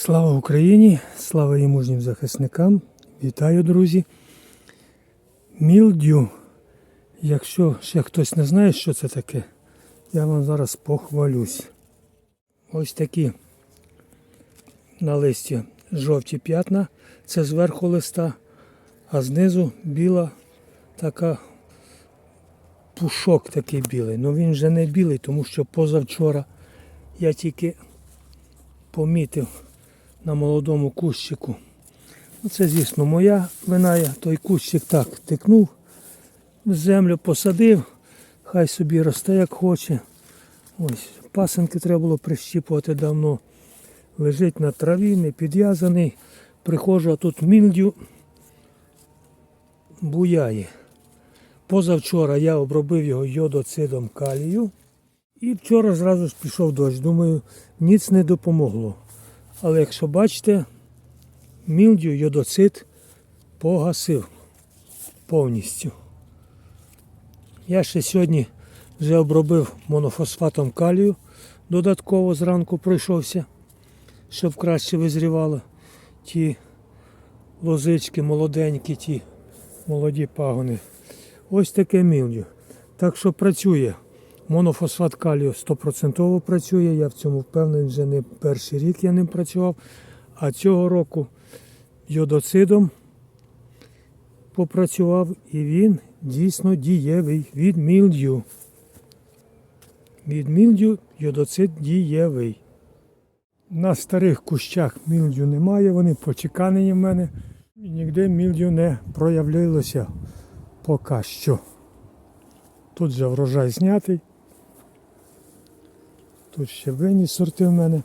Слава Україні! Слава її мужнім захисникам! Вітаю, друзі! Мілдю. Якщо ще хтось не знає, що це таке, я вам зараз похвалюсь. Ось такі на листі жовті п'ятна, це зверху листа, а знизу біла така пушок такий білий. Ну він вже не білий, тому що позавчора я тільки помітив на молодому кущику. Ну, Це, звісно, моя вина. Я той кущик так тикнув, в землю посадив, хай собі росте як хоче. Ось, пасенки треба було прищіпувати давно. Лежить на траві, не підв'язаний. Приходжу, а тут мільдю буяє. Позавчора я обробив його йодоцидом калію. І вчора зразу ж пішов дощ. Думаю, ніц не допомогло. Але якщо бачите, мілдю йодоцид погасив повністю. Я ще сьогодні вже обробив монофосфатом калію, додатково зранку пройшовся, щоб краще визрівало ті лозички молоденькі, ті молоді пагони. Ось таке мілдю. Так що працює. Монофосфат калію 100% працює, я в цьому впевнений, вже не перший рік я ним працював. А цього року йодоцидом попрацював і він дійсно дієвий від мілдю. Від мілдю йодоцид дієвий. На старих кущах мілдю немає, вони почеканені в мене. І ніде мілдю не проявилося поки що. Тут же врожай знятий. Тут ще винні сорти в мене.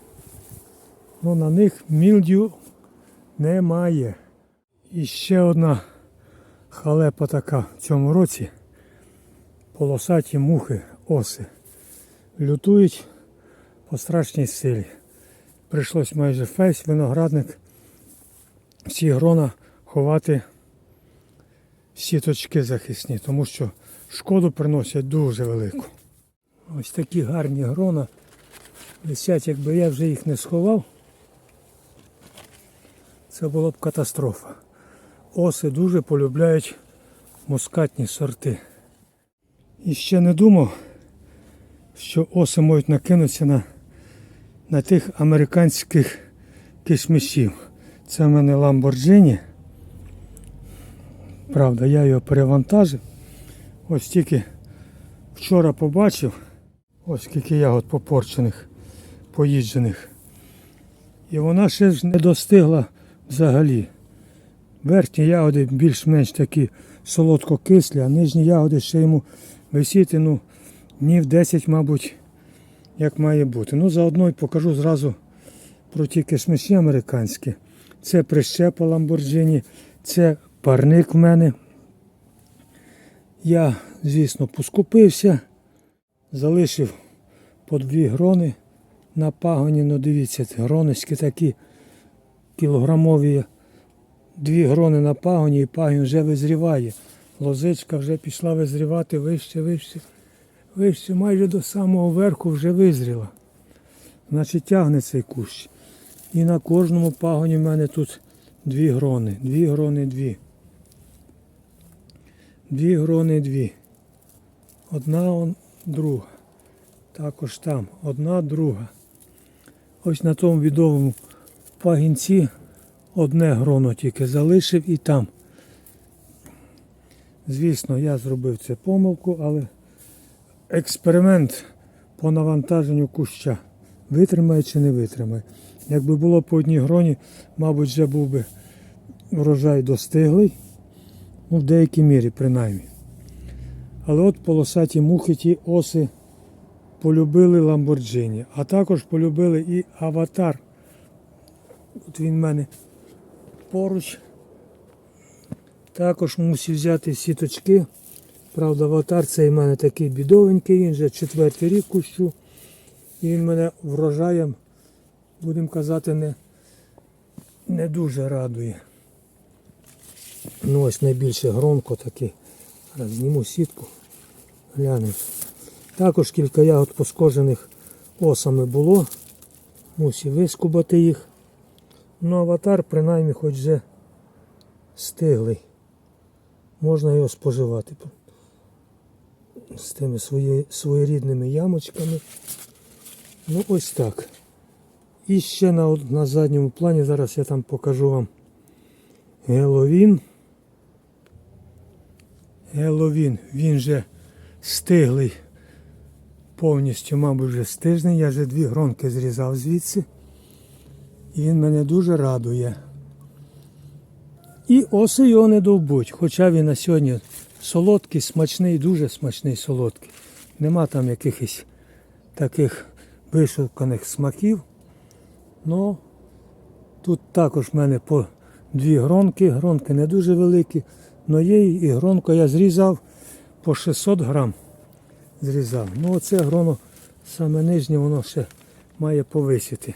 Ну на них мілдю немає. І ще одна халепа така в цьому році. Полосаті мухи, оси. Лютують по страшній силі. Прийшлось майже весь виноградник всі грона ховати сіточки захисні, тому що шкоду приносять дуже велику. Ось такі гарні грона висять, якби я вже їх не сховав, це була б катастрофа. Оси дуже полюбляють мускатні сорти. І ще не думав, що оси можуть накинутися на, на тих американських кишмишів. Це в мене Lamborghini. Правда, я його перевантажив. Ось тільки вчора побачив, ось скільки ягод попорчених, поїджених. І вона ще ж не достигла взагалі. Верхні ягоди більш-менш такі солодко-кислі, а нижні ягоди ще йому висіти, ну, днів 10, мабуть, як має бути. Ну, заодно й покажу зразу про ті кишмиші американські. Це прищепа Lamborghini, це парник в мене. Я, звісно, поскупився, залишив по дві грони на пагоні. Ну, дивіться, гроночки такі кілограмові. Дві грони на пагоні і пагін вже визріває. Лозичка вже пішла визрівати вище, вище, вище, майже до самого верху вже визріла. Значить, тягне цей кущ. І на кожному пагоні в мене тут дві грони. Дві грони, дві. Дві грони, дві. Одна, друга. Також там. Одна, друга. Ось на тому відомому пагінці одне гроно тільки залишив і там. Звісно, я зробив це помилку, але експеримент по навантаженню куща витримає чи не витримає. Якби було по одній гроні, мабуть, вже був би врожай достиглий. Ну, в деякій мірі принаймні. Але от полосаті мухи, ті оси полюбили Lamborghini, а також полюбили і аватар. От він в мене поруч. Також мусив взяти сіточки. Правда, аватар цей в мене такий бідовенький, він вже четвертий рік кущу. І він мене врожаєм, будемо казати, не, не дуже радує. Ну ось найбільше громко таке. Зараз зніму сітку. Глянемо. Також кілька ягод поскожених осами було. Мусив вискубати їх. Ну, аватар принаймні хоч вже стиглий. Можна його споживати з тими свої, своєрідними ямочками. Ну ось так. І ще на, на задньому плані зараз я там покажу вам Геловін. Геловін, він вже стиглий. Повністю, мабуть, вже стижний. Я вже дві гронки зрізав звідси. І він мене дуже радує. І оси його не довбуть, хоча він на сьогодні солодкий, смачний, дуже смачний солодкий. Нема там якихось таких вишуканих смаків. Ну, тут також в мене по дві гронки. Гронки не дуже великі. але є і гронку я зрізав по 600 грам. Зрізав. Ну оце гроно саме нижнє, воно ще має повисіти.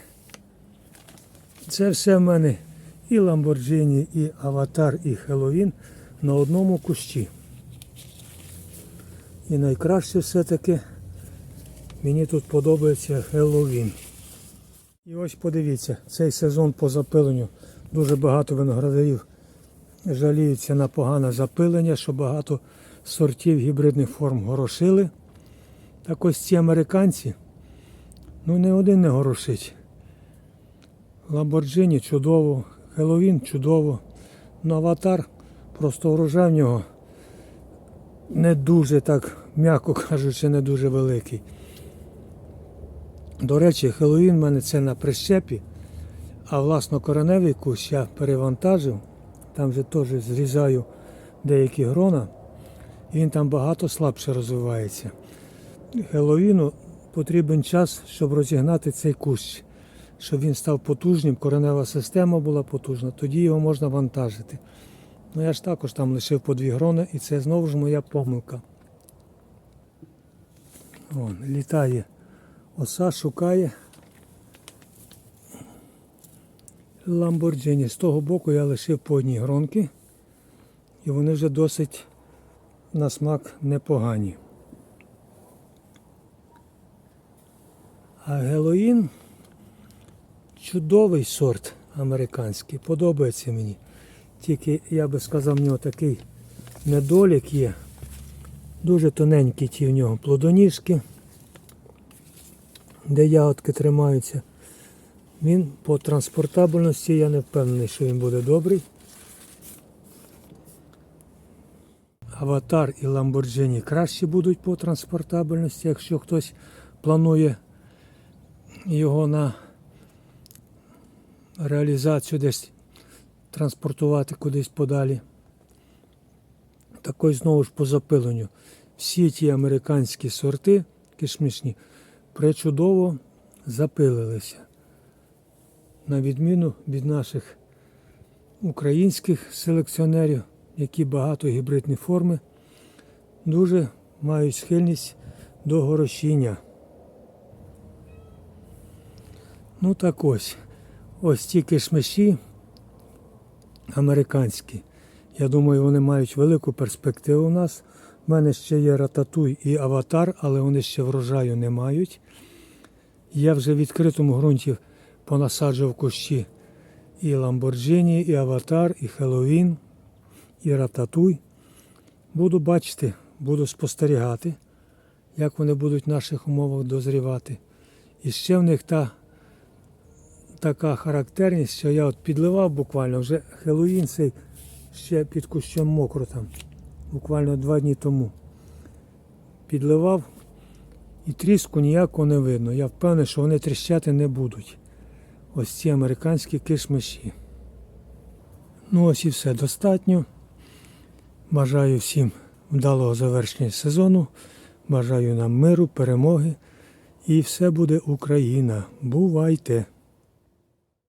Це все в мене і Lamborghini, і Аватар, і Хеллоуін на одному кущі. І найкраще все-таки мені тут подобається Хеллоуін. І ось подивіться, цей сезон по запиленню дуже багато виноградарів жаліються на погане запилення, що багато сортів гібридних форм горошили. Так ось ці американці, ну не один не горошить. Ламборджині чудово, Хеллоуін чудово. Ну, аватар просто врожай в нього не дуже так, м'яко кажучи, не дуже великий. До речі, Хеллоуін в мене це на прищепі, а власно кореневий кущ я перевантажив, там же теж зрізаю деякі грона, і він там багато слабше розвивається. Хеллоуіну потрібен час, щоб розігнати цей кущ, щоб він став потужним, коренева система була потужна, тоді його можна вантажити. Ну я ж також там лишив по дві грони, і це знову ж моя помилка. Вон, літає оса, шукає. Ламборджині. З того боку я лишив по одній гронки, і вони вже досить на смак непогані. А Гелоїн чудовий сорт американський, подобається мені. Тільки я би сказав, в нього такий недолік є. Дуже тоненькі ті в нього плодоніжки, де ягодки тримаються. Він по транспортабельності я не впевнений, що він буде добрий. Аватар і Lamborghini краще будуть по транспортабельності, якщо хтось планує його на реалізацію десь транспортувати кудись подалі. Також знову ж по запиленню. Всі ті американські сорти кишмішні причудово запилилися. На відміну від наших українських селекціонерів, які багато гібридні форми, дуже мають схильність до горошіння. Ну так ось. Ось ті кишмиші американські. Я думаю, вони мають велику перспективу у нас. У мене ще є рататуй і аватар, але вони ще врожаю не мають. Я вже в відкритому ґрунті понасаджував кущі і Ламборджині, і Аватар, і Хеллоуін, і Рататуй. Буду бачити, буду спостерігати, як вони будуть в наших умовах дозрівати. І ще в них та така характерність, що я от підливав буквально вже Хеллоуін цей ще під кущом мокро там, буквально два дні тому. Підливав і тріску ніякого не видно. Я впевнений, що вони тріщати не будуть. Ось ці американські кишмиші. Ну ось і все достатньо. Бажаю всім вдалого завершення сезону. Бажаю нам миру, перемоги. І все буде Україна. Бувайте!